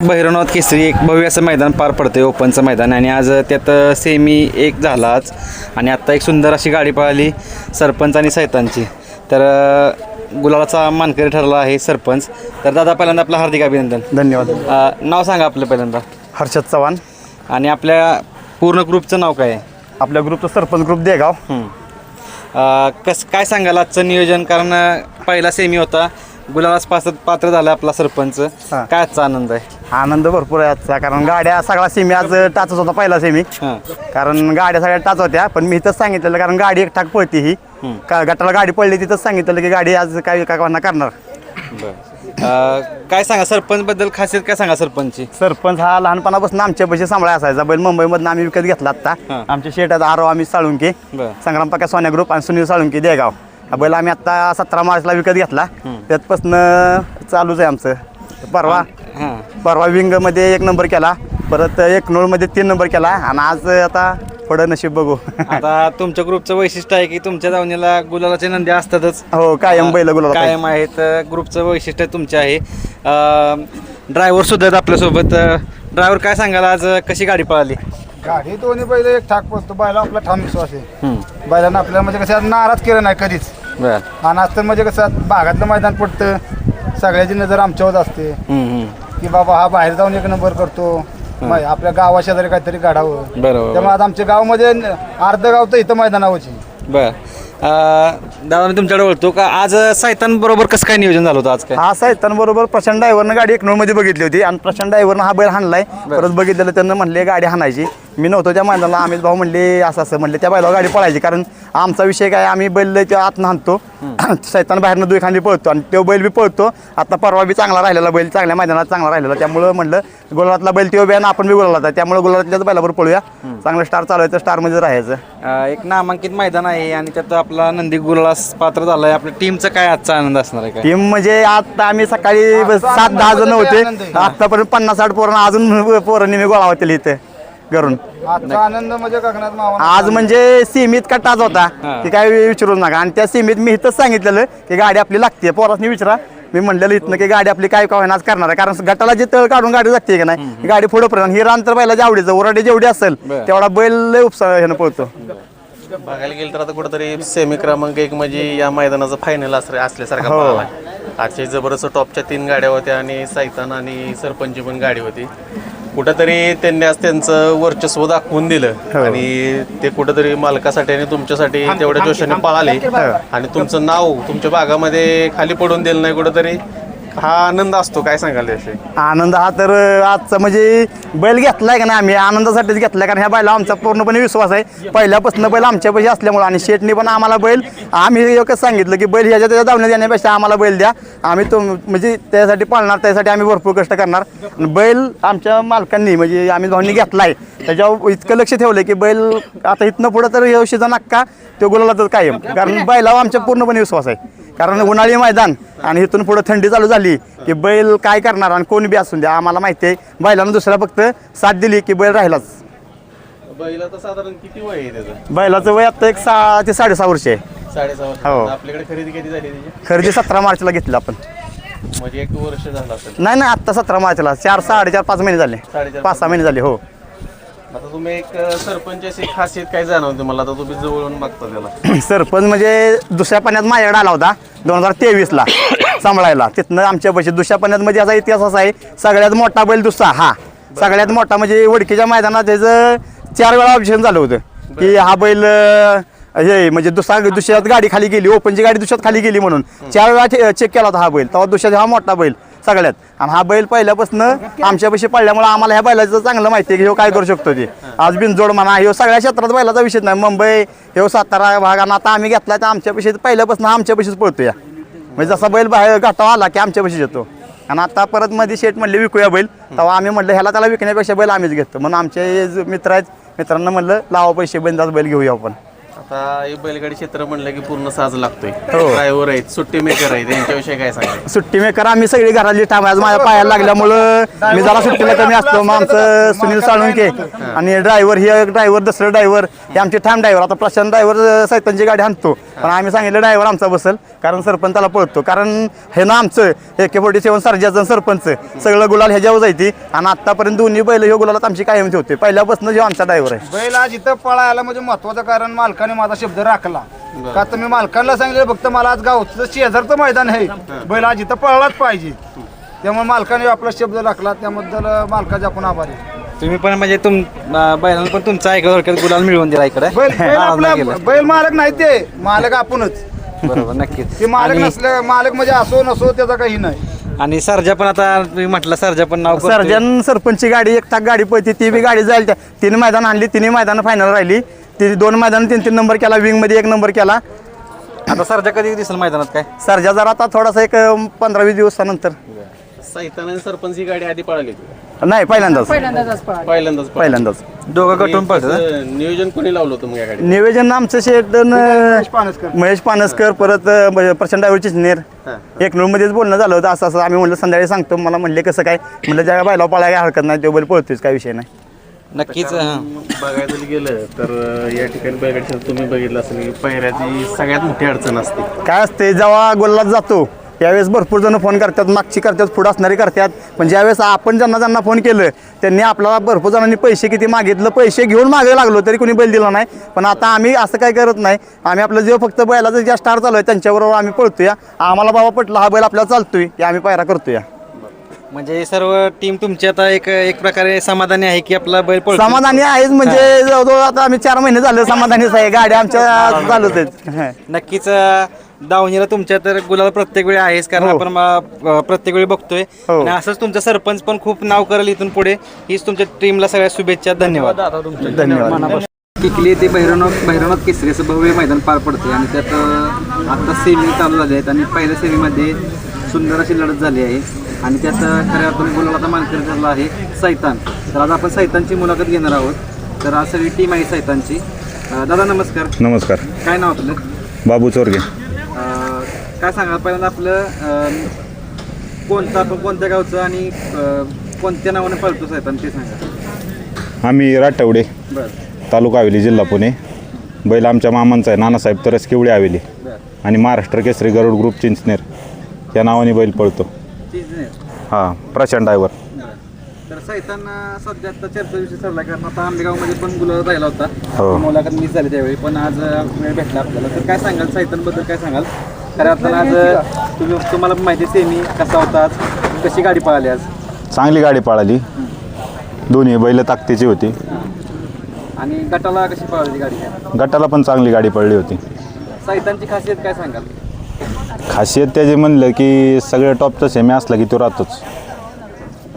भैरवनाथ केसरी एक भव्य असं मैदान पार पडते ओपनचं मैदान. आणि आज त्यात सेमी एक झाला आज. आणि आत्ता एक सुंदर अशी गाडी पळाली सरपंच आणि सैतांची तर अ, गुलालाचा मानकरी ठरला आहे सरपंच. तर दादा पहिल्यांदा आपलं हार्दिक अभिनंदन. धन्यवाद. अ, नाव सांगा आपलं पहिल्यांदा. हर्षद चव्हाण. आणि आपल्या पूर्ण ग्रुपचं नाव काय आहे? आपल्या ग्रुपचं सरपंच ग्रुप देगाव. अ, कस काय सांगाल आजचं नियोजन? कारण अ, पहिला सेमी होता. गुलालाच पास पात्र झाला आपला सरपंच. हां. काय आजचा आनंद आहे? आनंद भरपूर आहे आजचा कारण गाड्या सगळा सेमी आज टाचच होता पहिला सेमी कारण गाड्या सगळ्या टाच होत्या पण मी इथंच सांगितलेलं कारण गाडी एक ठाक पळती ही. का गटाला गाडी पडली तिथंच सांगितलेलं की गाडी आज काय काय कोणा करणार. काय सांगा सरपंच बद्दल खासियत काय सांगा सरपंचची? सरपंच हा लहानपणापासून आमच्या पैसे सांभाळा असायचा. बैल मुंबईमधून आम्ही विकत घेतला आता हां. आमचे शेट आहेत आरो आम्ही साळुंके. बरं. संग्राम पक्का सोन्या ग्रुप आणि सुनील साळुंके देगाव. हा बैल आम्ही आता सतरा मार्चला विकत घेतला. त्यातपासून चालूच आहे आमचं. परवा परवा विंगमध्ये एक नंबर केला परत एक मध्ये तीन नंबर केला आणि आज आता पुढं नशीब बघू. आता तुमच्या ग्रुपचं वैशिष्ट्य आहे की तुमच्या दावणीला गुलालाचे नंदी असतातच. हो कायम बैल गुलाल कायम आहेत ग्रुपचं वैशिष्ट्य तुमचे आहे. ड्रायव्हर सुद्धा आहेत आपल्यासोबत. ड्रायव्हर काय सांगाल आज कशी गाडी पळाली? गाडी दोन्ही बैल एक ठाक पोचतो बैला आपला ठाम विश्वास आहे. हं. बैलांना आपल्याला म्हणजे कसं आज नाराज केलं नाही कधीच. बरं. आणि आज तर म्हणजे कसं आज भागातलं मैदान पडतं सगळ्याची नजर आमच्यावर असते. हं, हं. की बाबा हा बाहेर जाऊन एक नंबर करतो. मै- आपल्या गावा शेजारी काहीतरी काढावं बरोबर. त्यामुळे आज आमच्या गावामध्ये अर्ध गाव तर इथं मैदानावरची. बरं. दादा मी तुमच्याकडे बोलतो का? आज सायतान बरोबर कसं काय नियोजन झालं होतं आज काय? हा बरोबर प्रशांत ड्रायव्हरनं गाडी एक मध्ये बघितली होती आणि प्रशांत ड्रायव्हरनं हा बैल हाणलाय. परत बघितलेलं त्यांना म्हणले गाडी हाणायची. मी नव्हतो त्या मैदानाला. अमित भाऊ म्हणले असं असं म्हणले. त्या बैलावर गाडी पळायची. कारण आमचा विषय काय आम्ही बैल त्या आत हाणतो. सैतान बाहेरनं दुई खांदी पळतो. आणि तो बैल बी पळतो. आता परवा बी चांगला राहिलेला बैल चांगल्या मैदानात चांगला राहिलेला. त्यामुळं म्हणलं गुलाबातला बैल तो बी आणि आपण बी गुलाला त्यामुळे गुलाबातल्याच बैलावर पळूया. चांगलं स्टार चालवायचं स्टारमध्ये राहायचं. अं, एक नामांकित मैदान आहे आणि त्यात आपला नंदी गुलास पात्र झालाय. आपल्या टीमचा काय आजचा आनंद असणार आहे काय? टीम म्हणजे आता आम्ही सकाळी बस सात दहा जण होते. आतापर्यंत पन्नास साठ पोरांना अजून पोरांनी मी गोळा होतील इथे. घरून आजचा आनंद म्हणजे गगनात आज म्हणजे सीमित का टाच होता हा. की काय विचारू नका. आणि त्या सीमित मी इथंच सांगितलेलं की गाडी आपली लागते पोरासनी विचारा. मी म्हणलेलं इथनं की गाडी आपली काय काय आज करणार आहे. कारण गटाला जे तळ काढून गाडी जाते की नाही ही गाडी पुढे पर्यंत ही रान तर बैलाच्या आवडीचं ओराडे जेवढी असेल. तेवढा बैल लय उपसा ह्यानं पळतो. बघायला गेलं तर आता कुठंतरी सेमी क्रमांक एक म्हणजे या मैदानाचं फायनल असल्यासारखा हो. आजच्या जबरदस्त टॉपच्या तीन गाड्या होत्या आणि सैतान आणि सरपंच पण गाडी होती. कुठंतरी त्यांनी आज त्यांचं वर्चस्व दाखवून दिलं. हो. आणि ते कुठंतरी मालकासाठी आणि तुमच्यासाठी तेवढ्या जोशाने पळाले. आणि तुमचं नाव तुमच्या भागामध्ये खाली पडून दिलं नाही कुठंतरी. हा आनंद असतो काय सांगाल याविषयी? आनंद हा तर आजचा म्हणजे बैल घेतलाय का नाही आम्ही आनंदासाठीच घेतलाय कारण ह्या बैला आमचा पूर्णपणे विश्वास आहे. पहिल्यापासून बैल आमच्यापाशी असल्यामुळं असल्यामुळे आणि शेटनी पण आम्हाला बैल आम्ही एकच सांगितलं की बैल ह्याच्या त्याच्या धावण्यात येण्यापेक्षा आम्हाला बैल द्या. आम्ही तो म्हणजे त्यासाठी पाळणार त्यासाठी आम्ही भरपूर कष्ट करणार. आणि बैल आमच्या मालकांनी म्हणजे आम्ही भाऊंनी घेतलाय. त्याच्यावर इतकं लक्ष ठेवलं की बैल आता इथनं पुढं तर हे शिजा नक्का तो गुलाला तर कायम. कारण बैलावर आमच्या पूर्णपणे विश्वास आहे. कारण उन्हाळी मैदान आणि इथून पुढे थंडी चालू झाली की बैल काय करणार आणि कोणी बी असून द्या आम्हाला माहिती आहे. बैलानं दुसऱ्या फक्त साथ दिली की बैल राहिलाच. बैला तर साधारण किती वय आहे त्याचं? बैलाचं वय आता एक सहा ते साडेसहा वर्ष आहे. साडेसहा वर्ष. हो. आपल्याकडे खरेदी किती झाली त्याची? खरेदी सतरा मार्चला घेतलं आपण. म्हणजे एक वर्ष झालं असेल. नाही नाही आत्ता सतरा मार्चला. चार साडेचार पाच महिने झाले. साडेचार, पाच सहा महिने झाले हो. आता तुम्ही एक सरपंचाची खासियत काय जाणवते मला? आता तुम्ही जवळून बघता त्याला. सरपंच म्हणजे दुसऱ्या पाण्यात माझ्याकडे आला होता दोन हजार तेवीसला सांभाळायला. तिथनं आमच्या पैसे दुसऱ्या पाण्यात म्हणजे असा इतिहास असा आहे सगळ्यात मोठा बैल दुसरा हा. सगळ्यात मोठा म्हणजे वडकीच्या मैदानात त्याचं चार वेळा ऑप्शन झालं होतं. की हा बैल अं, हे म्हणजे दुसरा दुसऱ्यात गाडी खाली गेली ओपनची गाडी दुसऱ्यात खाली गेली म्हणून. चार वेळा चेक केला होता हा बैल. तेव्हा दुसऱ्यात हा मोठा बैल. सगळ्यात आणि हा बैल पहिल्यापासून आमच्या पैसे पडल्यामुळे आम्हाला ह्या बैलाचं चांगलं माहिती आहे की ह्यो काय करू शकतो ते. आज बिनजोड म्हणा ह्यो सगळ्या क्षेत्रात बैलाचा विषय नाही. मुंबई ह्यो सातारा भागानं आता आम्ही घेतला तर आमच्या पैसे पहिल्यापासून आमच्या पैसेच पळतो या म्हणजे जसा बैल बाहेर घाटावर आला की आमच्या पैसे येतो. आणि आता परत मध्ये शेट म्हणले विकूया बैल. तेव्हा आम्ही म्हटलं ह्याला त्याला विकण्यापेक्षा बैल आम्हीच घेतो. म्हणून आमचे मित्र आहेत मित्रांना म्हणलं लावा पैसे बंदाच बैल घेऊया आपण. आता हे बैलगाडी क्षेत्र म्हणलं की पूर्ण साज लागतोय. हो. ड्रायव्हर आहेत सुट्टी मेकर आहेत यांच्याविषयी काय सांगायचं सुट्टी मेकर आम्ही सगळी घरातली ठाम आज माझ्या पायाला लागल्यामुळं मी जरा सुट्टीला कमी असतो मग आमचं सुनील साळुंके आणि ड्रायव्हर हे ड्रायव्हर दुसरं ड्रायव्हर हे आमचे ठाम ड्रायव्हर आता प्रशांत ड्रायव्हर सैतांची गाडी आणतो. पण आम्ही सांगितलं ड्रायव्हर आमचा बसल कारण सरपंचाला पळतो. कारण हे ना आमचं एके फोर्टी सेवन सर्जाचं सरपंच सगळं गुलाल ह्याच्यावर जायची आणि आतापर्यंत दोन्ही बैल हे गुलालात आमची कायमची होते पहिल्यापासून जो आमचा ड्रायव्हर आहे. बैल आज इथं पळायला म्हणजे महत्वाचं कारण मालकाने माझा शब्द राखला. का तर मी मालकांना सांगितलं फक्त मला आज गावचं शेजारचं मैदान आहे. बैल आज इथं पळलाच पाहिजे. त्यामुळे मालकाने आपला शब्द राखला त्याबद्दल मालकाचे आपण आभारी आहे. तुम्ही पण म्हणजे तुम अं, बैलांना पण तुमचा ऐकलं थोडक्यात गुलाल मिळवून दिला इकडे. बैल नाही केला. बैल मालक नाही ते मालक आपणच. बरोबर नक्कीच. ते मालक आणि- नसलं मालक म्हणजे असो नसो त्याचा काही नाही. आणि सरजा पण आता तुम्ही म्हटलं सरजा पण नाव करतोय. सर्जन सरपंचची गाडी एक टाक गाडी पळते ती बी गाडी जाईल त्या तिने मैदान आणली तिन्ही मैदान फायनल राहिली. ती दोन मैदान तीन तीन नंबर केला विंगमध्ये एक नंबर केला. आता सरजा कधी दिसेल मैदानात काय? सर्जा जरा आता थोडासा एक पंधरा वीस दिवसानंतर. सरपंच ही गाडी आधी पळाली. नाही पहिल्यांदाच. पहिल्यांदाच पळाली. पहिल्यांदाच दोघं गटून हा? त्याचं नियोजन कोणी लावलं होतं मग या गाडी निवेदन आमचं शेट महेश पानसकर. महेश पानसकर परत अं, प्रचंड डायव्हर चिचनेर एक मध्येच बोलणं झालं होतं असं असं आम्ही म्हणलं संध्याकाळी सांगतो मला म्हणले कसं काय? म्हणलं ज्या बायला पळायला काय हरकत नाही तो बैल पळतोच काय विषय नाही. नक्कीच हा. बघायला जरी गेलं तर या ठिकाणी क्षेत्रात तुम्ही बघितलं असेल की पहिऱ्याची सगळ्यात मोठी अडचण असते. काय असते जेव्हा गोल्लात जातो यावेळेस भरपूर जण फोन करतात मागची करतात पुढं असणारी करतात. पण ज्यावेळेस आपण ज्यांना ज्यांना फोन केलं त्यांनी आपल्याला भरपूर जणांनी पैसे किती मागितलं पैसे घेऊन मागे लागलो तरी कोणी बैल दिला नाही. पण आता आम्ही असं काय करत नाही. आम्ही आपलं जे फक्त बैलाचं ज्या स्टार चालू आहे त्यांच्याबरोबर आम्ही पळतोय. आम्हाला बाबा पटला हा बैल आपल्याला चालतोय हे आम्ही पायरा करतोय. म्हणजे सर्व टीम तुमची आता एक एक प्रकारे समाधानी आहे की आपला बैल पळतो समाधानी आहेच म्हणजे जवळजवळ आता आम्ही चार महिने झाले समाधानीच आहे. गाड्या आमच्या चालूच आहेत हं. नक्कीच दावणीला तुमच्या तर गुलाल प्रत्येक वेळी आहेच कारण हो. आपण अं, प्रत्येक वेळी बघतोय. हो. आणि असंच तुमचा सरपंच पण खूप नाव करेल इथून पुढे. हीच तुमच्या टीमला सगळ्या शुभेच्छा. धन्यवाद. धन्यवाद. किकली ते भैरवनाथ भैरवनाथ केसरी असं भव्य मैदान पार पडते आणि त्यात अं, आता सेमी चालू झाले आहेत आणि पहिल्या सेमीमध्ये सुंदर अशी लढत झाली आहे. आणि त्यात खऱ्या अर्थाने गुलाला मानकरी ठरला आहे सैतान. तर आज आपण सैतानची मुलाखत घेणार आहोत. तर आज सगळी टीम आहे सैतानची. अं, दादा नमस्कार. नमस्कार. काय नाव आपलं? बाबू चोरगे. अं, काय सांगा पहिल्यांदा आपलं अं, कोणतं आपण कोणत्या गावचं आणि अं, कोणत्या नावाने पळतो सैतान ते सांगा. आम्ही राठवडे बरं. तालुका हवेली जिल्हा पुणे. बैल आमच्या मामांचा आहे नानासाहेब तरस केवळे हवेली. बरं. आणि महाराष्ट्र केसरी गरुड ग्रुप चिंचनेर. या नावाने बैल पळतो. नाही हां प्रशांत ड्रायव्हर तर सैतान सध्या आता चर्चा विषय चालला कारण आता आंबेगावमध्ये पण गुलाब राहिला होता. हो. मुलाखत मिस झाली त्यावेळी पण आज वेळ भेटला आपल्याला. तर काय सांगाल सैतानबद्दल काय सांगाल? खरं अर्थानं आज तुम्ही तुम्हाला माहिती आहे सेमी कसा होता आज कशी गाडी पळाली आज? चांगली गाडी पळाली. दोन्ही बैल ताकदीची होती. आणि गटाला कशी पळाली गाडी? गटाला पण चांगली गाडी पडली होती. सैतानची खासियत काय सांगाल? खासियत त्याची म्हणलं की सगळं टॉपचा सेमी असला की तो राहतोच.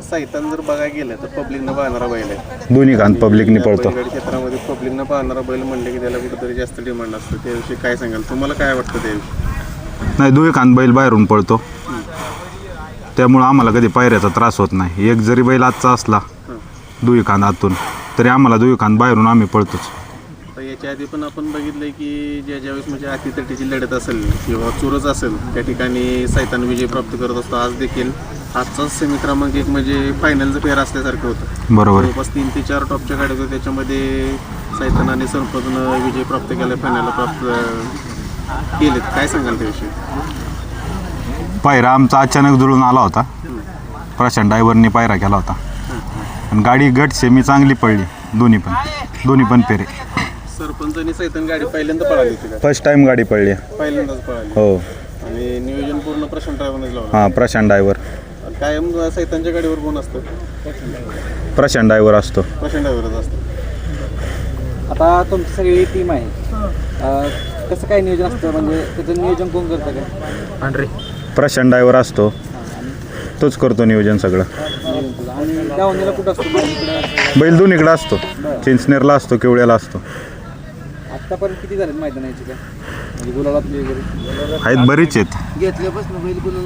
सैतान जर बघायला गेलं तर पब्लिकनं पाहणारा बैल आहे. दोन्ही खान पब्लिकनी पळतो. बैलगाडी क्षेत्रामध्ये पब्लिकनं पाहणारा बैल म्हणलं की त्याला कुठेतरी जास्त डिमांड असतं. त्याविषयी काय सांगाल? तुम्हाला काय वाटतं त्याविषयी नाही दोन्ही खान बैल बाहेरून पळतो. त्यामुळं आम्हाला कधी पायऱ्याचा त्रास होत नाही. एक जरी बैल आजचा असला दुई खांद आतून तरी आम्हाला दुई खांद बाहेरून आम्ही पळतोच. याच्या आधी पण आपण बघितलंय की ज्या ज्यावेळेस म्हणजे अतितटीची लढत असेल किंवा चुरच असेल त्या ठिकाणी सैतान विजय प्राप्त करत असतो. आज देखील आजचाच सेमी क्रमांक एक म्हणजे फायनलचं फेर असल्यासारखं होतं. बरोबर. जवळपास तीन ते चार टॉपच्या गाड्या होत्या. त्याच्यामध्ये सैतान आणि सरपंचनं विजय प्राप्त केला फायनलला प्राप्त केलेत. काय सांगाल त्याविषयी? पायरा आमचा अचानक जुळून आला होता. प्रशांत ड्रायव्हरने पायरा केला होता. आणि गाडी गट सेमी चांगली पडली. दोन्ही पण. दोन्ही पण पेरे सरपंच आणि सैतान गाडी पहिल्यांदा पळाली होती का? फर्स्ट टाइम गाडी पडली पहिल्यांदाच पळाली. हो. आणि नियोजन पूर्ण प्रशांत ड्रायव्हरनेच लावलं. हां प्रशांत ड्रायव्हर कायम सैतानच्या गाडीवर कोण असतं? प्रशांत ड्रायव्हर असतो. प्रशांत ड्रायव्हरच असतं. आता तुमची सगळी टीम आहे. अं, कसं काय नियोजन असतं? म्हणजे त्याचं नियोजन कोण करतं काय? प्रशांत ड्रायव्हर असतो. तोच करतो नियोजन सगळं. आणि दावणीला कुठं असतो? बैल इकडं? बैल दोन्हीकडे असतो. चिंचनेरला असतो केवळ्याला असतो. आत्तापर्यंत किती झालेत मैदानाची काय? म्हणजे गुलाबातली वगैरे? आहेत बरीच आहेत. घेतल्यापासून बैल गुलाल